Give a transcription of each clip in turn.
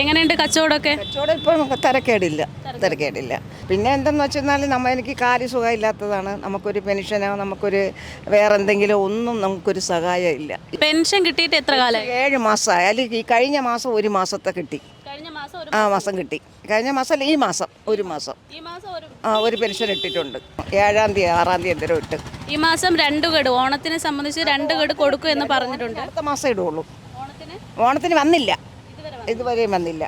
എങ്ങനെയുണ്ട് കച്ചവടമൊക്കെ? കച്ചവടം ഇപ്പം തിരക്കേടില്ല തിരക്കേടില്ല. പിന്നെ എന്തെന്ന് വെച്ചാൽ നമ്മൾ എനിക്ക് കാൽ സുഖമില്ലാത്തതാണ്. നമുക്കൊരു പെൻഷനോ നമുക്കൊരു വേറെ എന്തെങ്കിലും ഒന്നും നമുക്കൊരു സഹായം ഇല്ല പെൻഷൻ കിട്ടിയിട്ട് എത്ര കാലം ഏഴ് മാസമായി അല്ലെങ്കിൽ ഈ കഴിഞ്ഞ മാസം ഒരു മാസത്തെ കിട്ടി. ആ മാസം കിട്ടി. കഴിഞ്ഞ മാസം അല്ല ഈ മാസം ഒരു മാസം. ആ ഒരു പെൻഷൻ ഇട്ടിട്ടുണ്ട്. ഏഴാം തീയതി ആറാം തീയതി എന്തേലും ഇട്ട്. ഈ മാസം രണ്ട് ഗഡ് ഓണത്തിനെ സംബന്ധിച്ച് രണ്ട് ഗഡ് കൊടുക്കും എന്ന് പറഞ്ഞിട്ടുണ്ട്. അടുത്ത മാസം ഇടുള്ളൂ. ഓണത്തിന് വന്നില്ല. ഇതുവരെയും വന്നില്ല.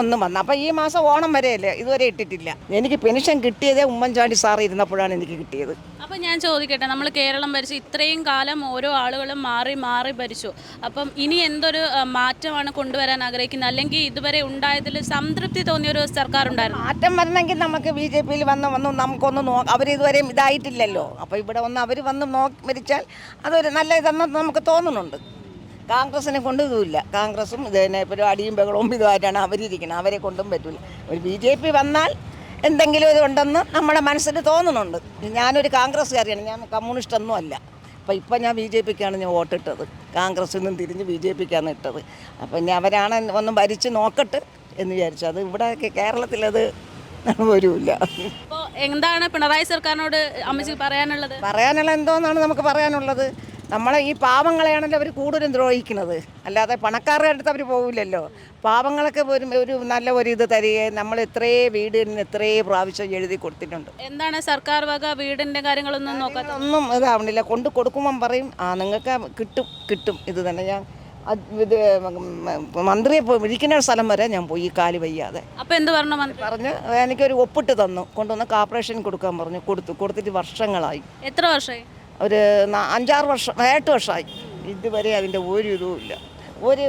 ഒന്നും വന്ന. അപ്പം ഈ മാസം ഓണം വരെയല്ലേ ഇതുവരെ ഇട്ടിട്ടില്ല. എനിക്ക് പെൻഷൻ കിട്ടിയതേ ഉമ്മൻചാണ്ടി സാർ ഇരുന്നപ്പോഴാണ് എനിക്ക് കിട്ടിയത്. അപ്പം ഞാൻ ചോദിക്കട്ടെ നമ്മൾ കേരളം ഭരിച്ചു ഇത്രയും കാലം ഓരോ ആളുകളും മാറി മാറി ഭരിച്ചു. അപ്പം ഇനി എന്തൊരു മാറ്റമാണ് കൊണ്ടുവരാൻ ആഗ്രഹിക്കുന്നത്? അല്ലെങ്കിൽ ഇതുവരെ ഉണ്ടായതിൽ സംതൃപ്തി തോന്നിയ ഒരു സർക്കാർ ഉണ്ടായിരുന്നു മാറ്റം വരണമെങ്കിൽ നമുക്ക് ബി ജെ പിയിൽ വന്ന് വന്ന് നമുക്കൊന്ന് നോ അവരിതുവരെയും ഇതായിട്ടില്ലല്ലോ. അപ്പോൾ ഇവിടെ ഒന്ന് അവർ വന്ന് നോ മരിച്ചാൽ അതൊരു നല്ല ഇതെന്ന് നമുക്ക് തോന്നുന്നുണ്ട്. കോൺഗ്രസിനെ കൊണ്ട് ഇതുമില്ല കോൺഗ്രസും ഇത് തന്നെ ഇപ്പോൾ അടിയും ബഹളവും ഇതുമായിട്ടാണ് അവരിയ്ക്കുന്നത് അവരെ കൊണ്ടും പറ്റില്ല ഒരു ബി ജെ പി വന്നാൽ എന്തെങ്കിലും ഇതുണ്ടെന്ന് നമ്മുടെ മനസ്സിൽ തോന്നുന്നുണ്ട്. ഞാനൊരു കോൺഗ്രസ്സുകാരിയാണ് ഞാൻ കമ്മ്യൂണിസ്റ്റ് ഒന്നും അല്ല. അപ്പോൾ ഇപ്പം ഞാൻ ബി ജെ പിക്കാണ് ഞാൻ വോട്ടിട്ടത്. കോൺഗ്രസ്സിൽ നിന്നും തിരിഞ്ഞ് ബി ജെ പിക്കാണ് ഇട്ടത്. അപ്പം ഇനി അവരാണ് ഒന്ന് ഭരിച്ച് നോക്കട്ട് എന്ന് വിചാരിച്ചു. അത് ഇവിടെ കേരളത്തിലത് വരൂല്ല. എന്താണ് പിണറായി സർക്കാരിനോട് അമ്മച്ചി പറയാനുള്ളത്? പറയാനുള്ള എന്തോന്നാണ് നമുക്ക് പറയാനുള്ളത്? നമ്മളെ ഈ പാവങ്ങളെയാണല്ലോ അവർ കൂടുതലും ദ്രോഹിക്കുന്നത്. അല്ലാതെ പണക്കാരുടെ അടുത്ത് അവർ പോകില്ലല്ലോ പാവങ്ങളൊക്കെ ഒരു ഒരു നല്ല ഒരു ഇത് തരികയും നമ്മൾ എത്രയേ വീടിന് എത്രയേ പ്രാവശ്യം എഴുതി കൊടുത്തിട്ടുണ്ട്. എന്താണ് സർക്കാർ വക വീടിന്റെ കാര്യങ്ങളൊന്നും നോക്കാത്ത ഒന്നും ഇതാവണില്ല. കൊണ്ട് കൊടുക്കുമ്പം പറയും ആ നിങ്ങൾക്ക് കിട്ടും കിട്ടും. ഇത് തന്നെ ഞാൻ ഇത് മന്ത്രിയെ പോയി ഇരിക്കുന്ന സ്ഥലം വരെ ഞാൻ പോയി ഈ കാൽ വയ്യാതെ. അപ്പോൾ എന്ത് പറഞ്ഞു പറഞ്ഞ് എനിക്കൊരു ഒപ്പിട്ട് തന്നു. കൊണ്ടുവന്ന് കാർപ്പറേഷൻ കൊടുക്കാൻ പറഞ്ഞു. കൊടുത്തു കൊടുത്തിട്ട് വർഷങ്ങളായി. എത്ര വർഷമായി? ഒരു അഞ്ചാറ് വർഷം എട്ട് വർഷമായി. ഇതുവരെ അതിന്റെ ഒരു ഇതും ഇല്ല. ഒരു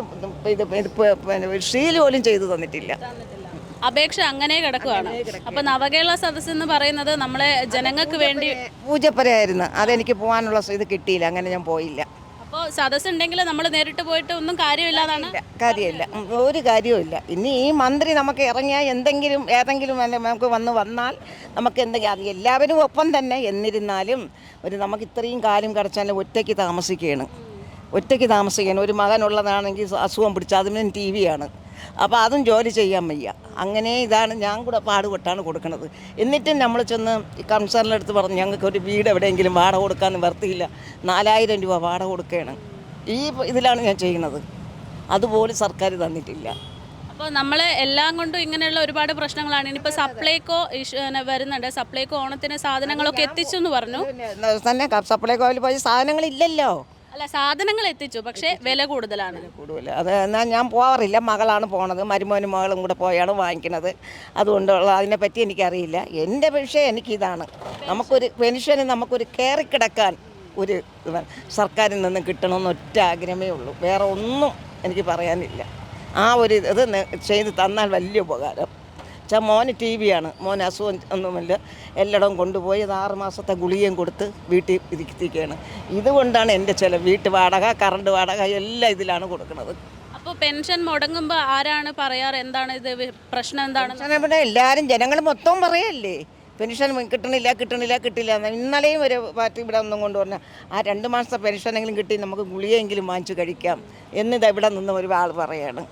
ഇത് പിന്നെ ഒരു ഷീൽ പോലും ചെയ്തു തന്നിട്ടില്ല. അപേക്ഷ അങ്ങനെ കിടക്കുകയാണ്. അപ്പൊ നവകേരള സദസ് എന്ന് പറയുന്നത് നമ്മളെ ജനങ്ങൾക്ക് വേണ്ടി പൂജപ്പരയായിരുന്നു അതെനിക്ക് പോകാനുള്ള ഇത് കിട്ടിയില്ല. അങ്ങനെ ഞാൻ പോയില്ല. അപ്പോൾ സദസ് ഉണ്ടെങ്കിൽ നമ്മൾ നേരിട്ട് പോയിട്ട് ഒന്നും കാര്യമില്ലാതാണ് കാര്യമില്ല ഒരു കാര്യവുമില്ല. ഇനി ഈ മന്ത്രി നമുക്ക് ഇറങ്ങിയാൽ എന്തെങ്കിലും ഏതെങ്കിലും നമുക്ക് വന്ന് വന്നാൽ നമുക്ക് എന്തെങ്കിലും എല്ലാവരും ഒപ്പം തന്നെ എന്നിരുന്നാലും ഒരു നമുക്ക് ഇത്രയും കാലം കിടച്ചാൽ ഒറ്റയ്ക്ക് താമസിക്കുകയാണ്. ഒറ്റയ്ക്ക് താമസിക്കുകയാണ്. ഒരു മകനുള്ളതാണെങ്കിൽ അസുഖം പിടിച്ചാൽ അതിനും ടി വിയാണ് അപ്പോൾ അതും ജോലി ചെയ്യാൻ വയ്യ. അങ്ങനെ ഇതാണ് ഞാൻ കൂടെ പാടുപെട്ടാണ് കൊടുക്കുന്നത് എന്നിട്ടും നമ്മൾ ചെന്ന് കൺസേണിന്റെ അടുത്ത് പറഞ്ഞു ഞങ്ങൾക്ക് ഒരു വീട് എവിടെയെങ്കിലും വാടക കൊടുക്കാൻ നിവർത്തിയില്ല നാലായിരം രൂപ വാടക കൊടുക്കുകയാണ്. ഈ ഇതിലാണ് ഞാൻ ചെയ്യുന്നത്. അതുപോലെ സർക്കാർ തന്നിട്ടില്ല. അപ്പോൾ നമ്മൾ എല്ലാം കൊണ്ടും ഇങ്ങനെയുള്ള ഒരുപാട് പ്രശ്നങ്ങളാണ്. ഇനിയിപ്പോൾ സപ്ലൈകോ വരുന്നുണ്ട്. സപ്ലൈകോ ഓണത്തിന് സാധനങ്ങളൊക്കെ എത്തിച്ചു എന്ന് പറഞ്ഞു. തന്നെ സപ്ലൈകോയിൽ പോയി സാധനങ്ങളില്ലല്ലോ. അല്ല സാധനങ്ങൾ എത്തിച്ചു പക്ഷേ വില കൂടുതലാണ്. കൂടുതൽ. അത് എന്നാൽ ഞാൻ പോവാറില്ല. മകളാണ് പോണത്. മരുമോനും മകളും കൂടെ പോയാണ് വാങ്ങിക്കുന്നത്. അതുകൊണ്ടുള്ള അതിനെപ്പറ്റി എനിക്കറിയില്ല. എന്റെ വിഷയം എനിക്കിതാണ്. നമുക്കൊരു പെൻഷന് നമുക്കൊരു കയറി കിടക്കാൻ ഒരു. സർക്കാരിൽ നിന്ന് കിട്ടണമെന്ന് ഒറ്റ ആഗ്രഹമേ ഉള്ളൂ. വേറെ ഒന്നും എനിക്ക് പറയാനില്ല. ആ ഒരു ഇത് ചെയ്ത് തന്നാൽ വലിയ ഉപകാരം. വെച്ചാൽ മോന് ടി വിയാണ്. മോൻ അസുഖം ഒന്നുമില്ല. എല്ലായിടവും കൊണ്ടുപോയി അത് ആറ് മാസത്തെ ഗുളികയും കൊടുത്ത് വീട്ടിൽ ഇരിക്കുകയാണ്. ഇതുകൊണ്ടാണ് എന്റെ ചില വീട്ട് വാടക കറണ്ട് വാടക എല്ലാം ഇതിലാണ് കൊടുക്കുന്നത്. അപ്പോൾ പെൻഷൻ മുടങ്ങുമ്പോൾ ആരാണ് പറയാറ്? എന്താണ് ഇത് പ്രശ്നം എന്താണ് ഇവിടെ എല്ലാവരും ജനങ്ങൾ മൊത്തം പറയല്ലേ? പെൻഷൻ കിട്ടണില്ല കിട്ടണില്ല കിട്ടില്ല എന്ന്. ഇന്നലെയും ഒരു പാർട്ടി ഇവിടെ ഒന്നും കൊണ്ടുവന്ന ആ രണ്ട് മാസത്തെ പെൻഷനെങ്കിലും കിട്ടി നമുക്ക് ഗുളിയെങ്കിലും വാങ്ങിച്ചു കഴിക്കാം. എന്നിത് ഇവിടെ നിന്ന് ഒരു ആൾ പറയാണ്.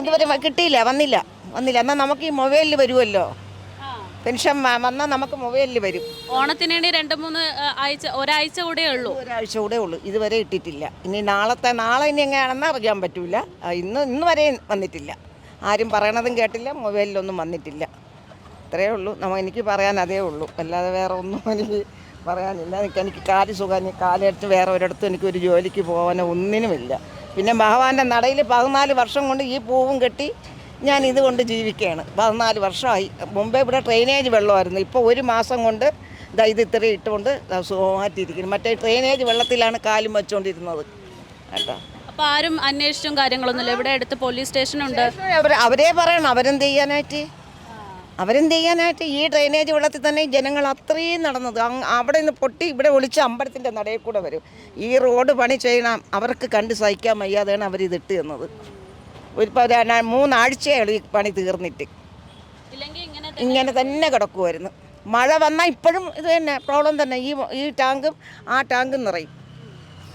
ഇതുവരെ കിട്ടിയില്ല വന്നില്ല. വന്നില്ല. എന്നാൽ നമുക്ക് ഈ മൊബൈലിൽ വരുമല്ലോ. പെൻഷൻ വന്നാൽ നമുക്ക് മൊബൈലിൽ വരും. ഓണത്തിനാണ് രണ്ട് മൂന്ന് ആഴ്ച ഒരാഴ്ച കൂടെ ഉള്ളൂ. ഒരാഴ്ച കൂടെ ഉള്ളൂ. ഇതുവരെ ഇട്ടിട്ടില്ല. ഇനി നാളത്തെ നാളെ ഇനി എങ്ങനെയാണെന്ന് അറിയാൻ പറ്റൂല. ഇന്ന് ഇന്ന് വരെ വന്നിട്ടില്ല. ആരും പറയണതും കേട്ടില്ല. മൊബൈലിലൊന്നും വന്നിട്ടില്ല. ഇത്രയേ ഉള്ളൂ. നമ്മ എനിക്ക് പറയാൻ അതേ ഉള്ളൂ. അല്ലാതെ വേറെ ഒന്നും എനിക്ക് പറയാനില്ല. എനിക്ക് എനിക്ക് കാൽ സുഖം. കാലെടുത്ത് വേറെ ഒരിടത്തും എനിക്ക് ഒരു ജോലിക്ക് പോകാനോ ഒന്നിനുമില്ല. പിന്നെ ഭഗവാന്റെ നടയിൽ പതിനാല് വർഷം കൊണ്ട് ഈ പൂവും കെട്ടി ഞാൻ ഇതുകൊണ്ട് ജീവിക്കുകയാണ്. പതിനാല് വർഷമായി. മുമ്പേ ഇവിടെ ഡ്രെയിനേജ് വെള്ളമായിരുന്നു. ഇപ്പോൾ ഒരു മാസം കൊണ്ട് ഇതാ ഇത് ഇത്രയും ഇട്ടുകൊണ്ട് ദാ സുഖമായിട്ടിരിക്കുന്നു മറ്റേ ഡ്രെയിനേജ് വെള്ളത്തിലാണ് കാലും വെച്ചുകൊണ്ടിരുന്നത്. കേട്ടോ? അപ്പോൾ ആരും അന്വേഷിച്ചും കാര്യങ്ങളൊന്നുമില്ല. ഇവിടെ അടുത്ത് പോലീസ് സ്റ്റേഷനുണ്ട് അവർ അവരെ പറയണം. അവരെന്ത് ചെയ്യാനായിട്ട്? അവരെന്ത് ചെയ്യാനായിട്ട്? ഈ ഡ്രെയിനേജ് വെള്ളത്തിൽ തന്നെ ജനങ്ങൾ അത്രയും നടന്നത്. അവിടെ നിന്ന് പൊട്ടി ഇവിടെ ഒളിച്ച് അമ്പലത്തിന്റെ നടയിൽ കൂടെ വരും. ഈ റോഡ് പണി ചെയ്യണം. അവർക്ക് കണ്ട് സഹിക്കാൻ വയ്യാതെയാണ് അവരിതിട്ട് തന്നത്. ഇപ്പോൾ മൂന്നാഴ്ചയാണ് ഈ പണി തീർന്നിട്ട് ഇങ്ങനെ ഇങ്ങനെ തന്നെ കിടക്കുമായിരുന്നു മഴ വന്നാൽ ഇപ്പോഴും ഇത് തന്നെ പ്രോബ്ലം തന്നെ ഈ ഈ ടാങ്കും ആ ടാങ്കും നിറയും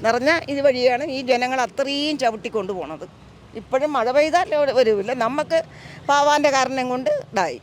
നിറഞ്ഞ ഇതുവഴിയാണ് ഈ ജനങ്ങൾ അത്രയും ചവിട്ടിക്കൊണ്ട് പോണത് ഇപ്പോഴും മഴ പെയ്താൽ വരില്ല നമുക്ക് പാവാന്റെ കാരണം കൊണ്ട് ഇതായി